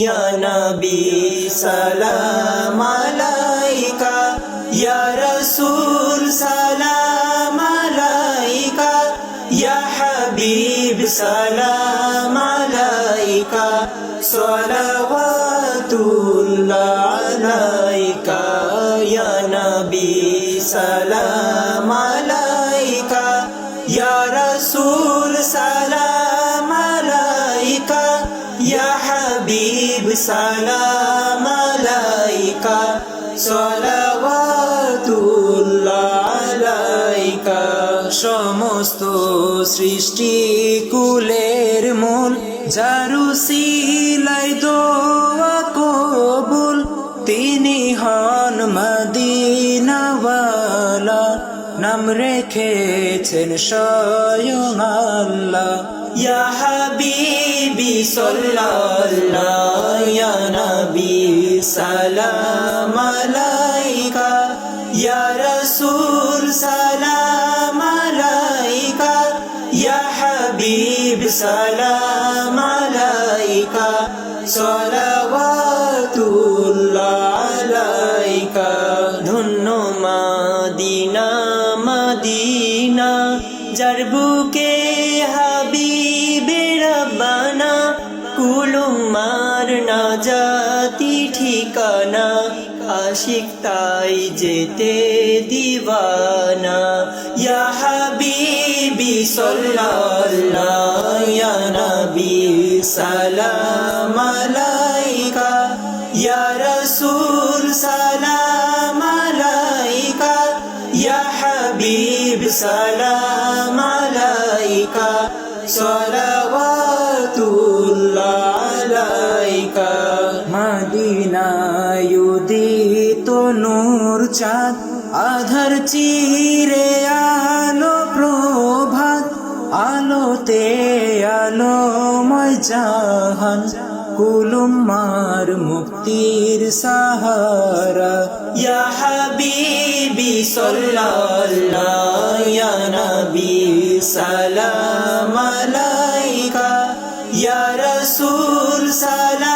নবী সালাম আলাইকা, ইয়া রাসূল সালাম আলাইকা, ইয়া হাবিব সালাম আলাইকা, সালাওয়াতুল্লাহ আলাইকা, ইয়া নবী সালাম আলাইকা, ইয়া রাসূল সালাম আলাইকা ইয়া হাবিব সালাম আলাইকা সমস্ত সৃষ্টি কুলের মূল যারু সিলাই দোয়া কবুল তিনি হন মদিনাওয়ালা নাম রেখেছেন স্বয়ং আল্লাহ ইয়া হাবিবি সাল্লাল্লাহ ইয়া নবী সালাম আলাইকা ইয়া রাসূল সালাম আলাইকা ইয়া হাবিব সালাম আলাইকা সালাওয়াতুল্লাহ আলাইকা ধন্য মাদিনা মাদিনা, যার বুকে হাবিবে কুলুমার না জাতি ঠিকানা আশিক তাই যেতে দিওয়ানা ইয়া হাবিবি সাল্লাল্লাহ ইয়া নবী সালাম আলাইকা ইয়া রাসূল সালাম আলাইকা ইয়া হাবিব সালাম নূর চাঁদ, আধার চিরে আলো প্রভাত, আলোতে আলোময় জাহান কুলুমার মুক্তির সাহারা। ইয়া হাবিবি সাল্লাল্লাহ, ইয়া নবী সালাম আলাইকা, ইয়া সালাম